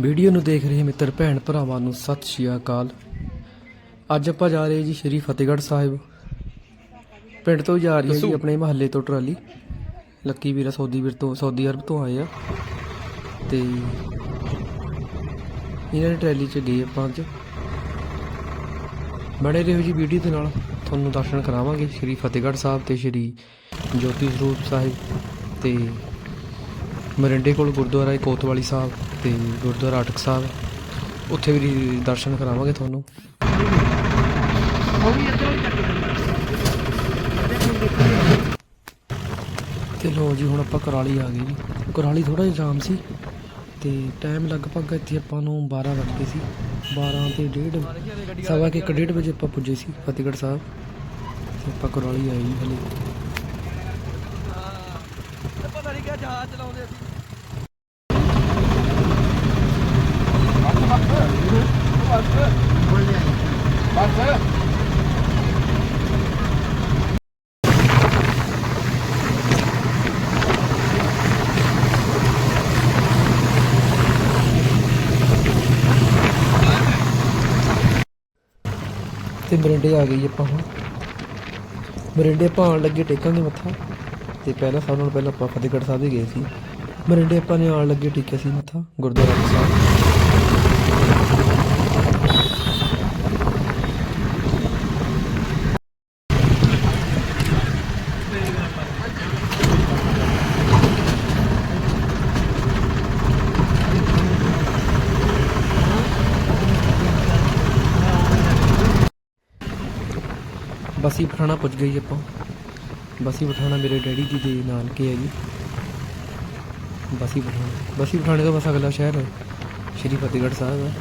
Video ਨੂੰ ਦੇਖ ਰਹੇ ਮਿੱਤਰ ਭੈਣ ਭਰਾਵਾਂ ਨੂੰ ਸਤਿ ਸ਼੍ਰੀ ਅਕਾਲ। ਅੱਜ ਆਪਾਂ ਜਾ ਰਹੇ ਜੀ ਸ਼੍ਰੀ ਫਤਿਹਗੜ੍ਹ ਸਾਹਿਬ। ਪਿੰਡ ਤੋਂ ਜਾ ਰਹੀ ਹੈ ਜੀ ਆਪਣੇ ਮਹੱਲੇ ਤੋਂ ਟਰਾਲੀ। ਲੱਕੀ ਵੀਰਾ ਸੌਦੀ ਵੀਰ ਤੋਂ ਸੌਦੀ ਅਰਬ ਤੋਂ ਆਏ ਆ। ਤੇ ਇਹਨਾਂ ਦੀ ਟਰਾਲੀ 'ਚ ਗਏ ਆਪਾਂ ਅੱਜ। ਬਣੇ ਰਹੋ ਜੀ ਵੀਡੀਓ ਦੇ ਨਾਲ। ਤੁਹਾਨੂੰ ਦਰਸ਼ਨ ਕਰਾਵਾਂਗੇ ਸ਼੍ਰੀ ਫਤਿਹਗੜ੍ਹ ਸਾਹਿਬ ਤੇ ਸ਼੍ਰੀ ਜੋਤੀ ਸਰੂਪ ਸਾਹਿਬ ਤੇ ਮਰਿੰਡੇ ਕੋਲ ਗੁਰਦੁਆਰਾ ਕੋਤਵਾਲੀ ਸਾਹਿਬ। ਤੇ ਗੁਰਦੁਆਰਾ ਅਟਕ ਸਾਹਿਬ। ਉੱਥੇ ਵੀ ਦਰਸ਼ਨ ਕਰਾਵਾਂਗੇ ਤੁਹਾਨੂੰ। ਤੇ ਲੋ ਜੀ, ਹੁਣ ਆਪਾਂ ਕੁਰਾਲੀ ਆ ਗਏ ਜੀ। ਕੁਰਾਲੀ ਥੋੜਾ ਜਿਹਾ ਜਾਮ ਸੀ ਤੇ ਟਾਈਮ ਲਗਭਗ ਇੱਥੇ ਆਪਾਂ ਨੂੰ 12 ਵੱਜ ਗਏ ਸੀ। 12 ਤੇ ਡੇਢ, ਸਵਾ ਕਿ 1:30 ਵਜੇ ਆਪਾਂ ਪੁੱਜੇ ਸੀ ਫਤਿਹਗੜ੍ਹ ਸਾਹਿਬ। ਤੇ ਆਪਾਂ ਕੁਰਾਲੀ ਆਏ ਜੀ ਹਲੇ। ਪਤਾ ਨਹੀਂ ਕਿਆ ਜਹਾਜ਼ ਚਲਾਉਂਦੇ ਅਸੀਂ ਤੇ ਮਰਿੰਡੇ ਆ ਗਈ ਆਪਾਂ ਹੁਣ। ਮਰਿੰਡੇ ਆਪਾਂ ਆਉਣ ਲੱਗੇ ਟੇਕਾਂਗੇ ਮੱਥਾ। ਤੇ ਪਹਿਲਾਂ ਸਭ ਨਾਲੋਂ ਪਹਿਲਾਂ ਆਪਾਂ ਫਤਿਹਗੜ੍ਹ ਸਾਹਿਬ ਹੀ ਗਏ ਸੀ। ਮਰਿੰਡੇ ਆਪਾਂ ਨੇ ਆਉਣ ਲੱਗੇ ਟੇਕਿਆ ਸੀ ਮੱਥਾ, ਗੁਰਦੁਆਰਾ ਸਾਹਿਬ। ਬਸੀ ਪਠਾਣਾ ਪੁੱਜ ਗਏ ਜੀ ਆਪਾਂ। ਬਸੀ ਪਠਾਣਾ ਮੇਰੇ ਡੈਡੀ ਜੀ ਦੇ ਨਾਲ ਕੇ ਹੈ ਜੀ। ਬਸੀ ਪਠਾਣਾ। ਬਸੀ ਪਠਾਣੇ ਤੋਂ ਬਸ ਅਗਲਾ ਸ਼ਹਿਰ ਸ਼੍ਰੀ ਫਤਿਹਗੜ੍ਹ ਸਾਹਿਬ ਹੈ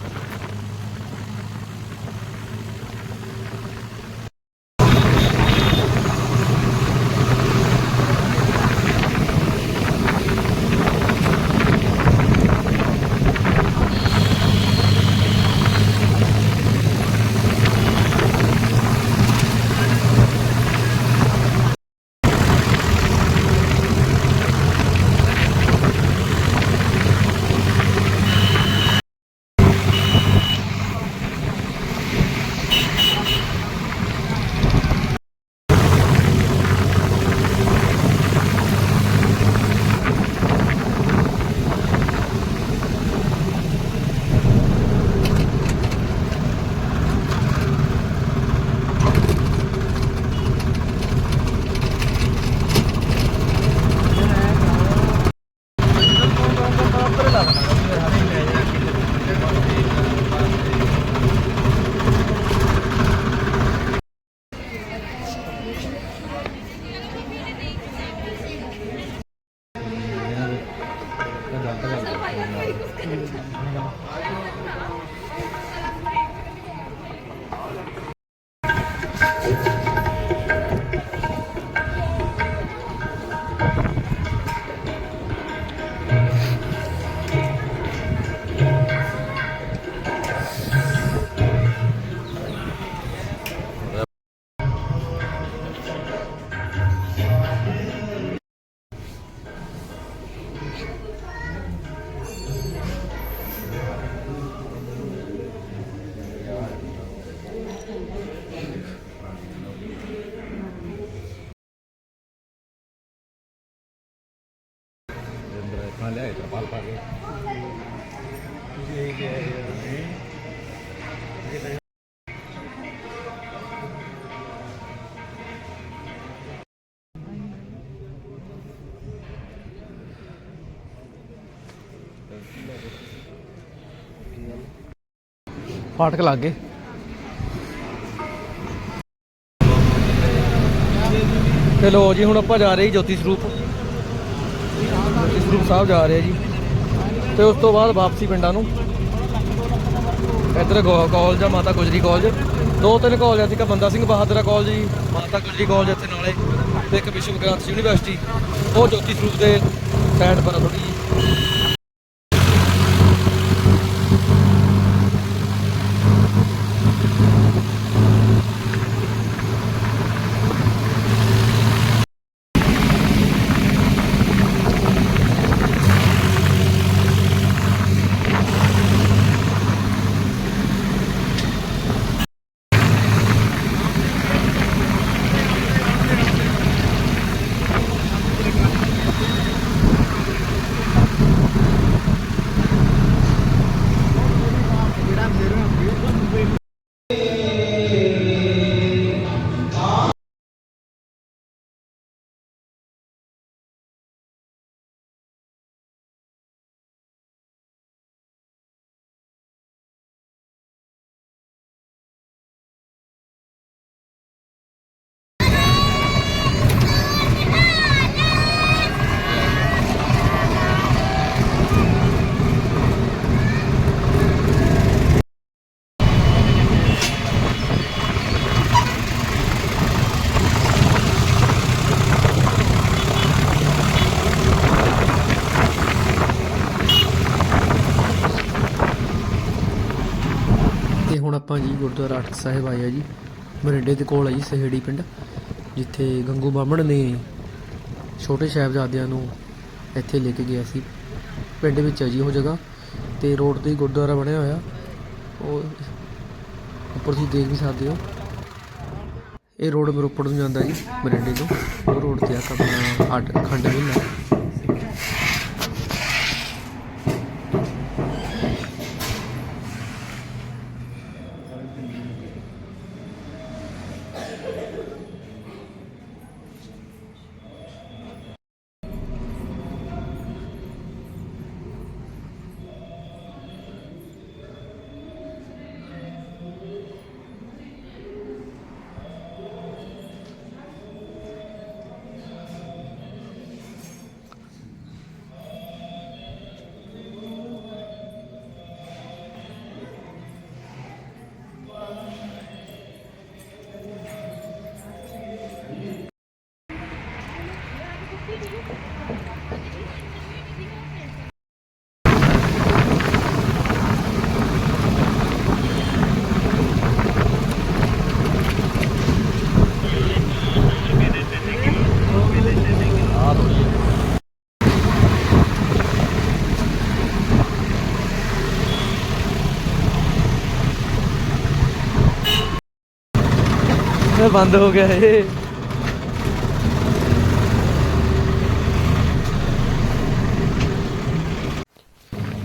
ਫਾਟਕ ਲੱਗ ਗਏ ਤੇ ਲੋ ਜੀ ਹੁਣ ਆਪਾਂ ਜਾ ਰਹੇ ਜੋਤੀ ਸਰੂਪ। ਗੁਰੂ ਸਾਹਿਬ ਜਾ ਰਹੇ ਜੀ। ਤੇ ਉਸ ਤੋਂ ਬਾਅਦ ਵਾਪਸੀ ਪਿੰਡਾਂ ਨੂੰ। ਇੱਧਰ ਗੋ- ਕਾਲਜ ਆ, ਮਾਤਾ ਗੁਜਰੀ ਕਾਲਜ ਦੋ ਤਿੰਨ ਕਾਲਜ ਆ ਸੀਗਾ ਬੰਦਾ ਸਿੰਘ ਬਹਾਦਰ ਕਾਲਜ ਜੀ, ਮਾਤਾ ਗੁਜਰੀ ਕਾਲਜ ਇੱਥੇ ਨਾਲੇ। ਤੇ ਇੱਕ ਵਿਸ਼ਵ ਗ੍ਰੰਥ ਯੂਨੀਵਰਸਿਟੀ, ਉਹ ਜੋਤੀ ਸਰੂਪ ਦੇ ਸਾਈਡ ਪਰ ਥੋੜੀ ਜੀ ਹੁਣ ਆਪਾਂ ਜੀ ਗੁਰਦੁਆਰਾ ਅਟਕ ਸਾਹਿਬ ਆਏ ਆ ਜੀ ਮਰਿੰਡੇ ਦੇ ਕੋਲ ਆ ਜੀ, ਸਹੇੜੀ ਪਿੰਡ, ਜਿੱਥੇ ਗੰਗੂ ਬਾਹਮਣ ਨੇ ਛੋਟੇ ਸਾਹਿਬਜ਼ਾਦਿਆਂ ਨੂੰ ਇੱਥੇ ਲੈ ਕੇ ਗਿਆ ਸੀ। ਪਿੰਡ ਵਿੱਚ ਹੈ ਜੀ ਉਹ ਜਗ੍ਹਾ ਤੇ ਰੋਡ ਤੇ ਹੀ ਗੁਰਦੁਆਰਾ ਬਣਿਆ ਹੋਇਆ। ਉਹ ਉੱਪਰ ਤੁਸੀਂ ਦੇਖ ਵੀ ਸਕਦੇ ਹੋ। ਇਹ ਰੋਡ ਮਰੋਪੜ ਨੂੰ ਜਾਂਦਾ ਜੀ ਮਰਿੰਡੇ ਤੋਂ। ਉਹ ਰੋਡ ਤੇ ਆ, ਆਪਣਾ ਅੱਡ ਖੰਡ ਮਿਲ ਇਹ ਬੰਦ ਹੋ ਗਿਆ ਇਹ।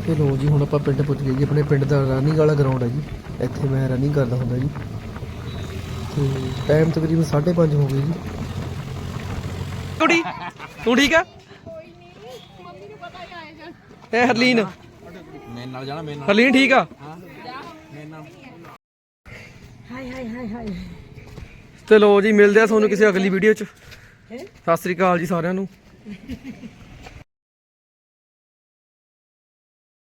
ਤੇ ਲੋ ਜੀ ਹੁਣ ਆਪਾਂ ਪਿੰਡ ਪੁੱਜ ਗਏ ਜੀ ਆਪਣੇ ਪਿੰਡ ਦਾ ਰਨਿੰਗ ਵਾਲਾ ਗਰਾਊਂਡ ਹੈ ਜੀ। ਇੱਥੇ ਮੈਂ ਰਨਿੰਗ ਕਰਦਾ ਹੁੰਦਾ ਜੀ। ਤੇ ਟਾਈਮ ਤਕਰੀਬਨ 5:30 ਹੋ ਗਏ ਜੀ। ਕੁੜੀ ਤੂੰ ਠੀਕ ਆ? ਇਹ ਹਰਲੀਨ। ਮੇਰੇ ਨਾਲ ਜਾਣਾ ਮੇਰੇ ਹਰਲੀਨ ਠੀਕ ਆ? ਮੇਰੇ ਨਾਲ ਹਾਏ ਹਾਏ ਹਾਏ ਹਾਏ। ਤੇ ਲੋ ਜੀ ਮਿਲਦੇ ਆ ਤੁਹਾਨੂੰ ਕਿਸੇ ਅਗਲੀ ਵੀਡੀਓ 'ਚ। ਸਤਿ ਸ੍ਰੀ ਅਕਾਲ ਜੀ ਸਾਰਿਆਂ ਨੂੰ।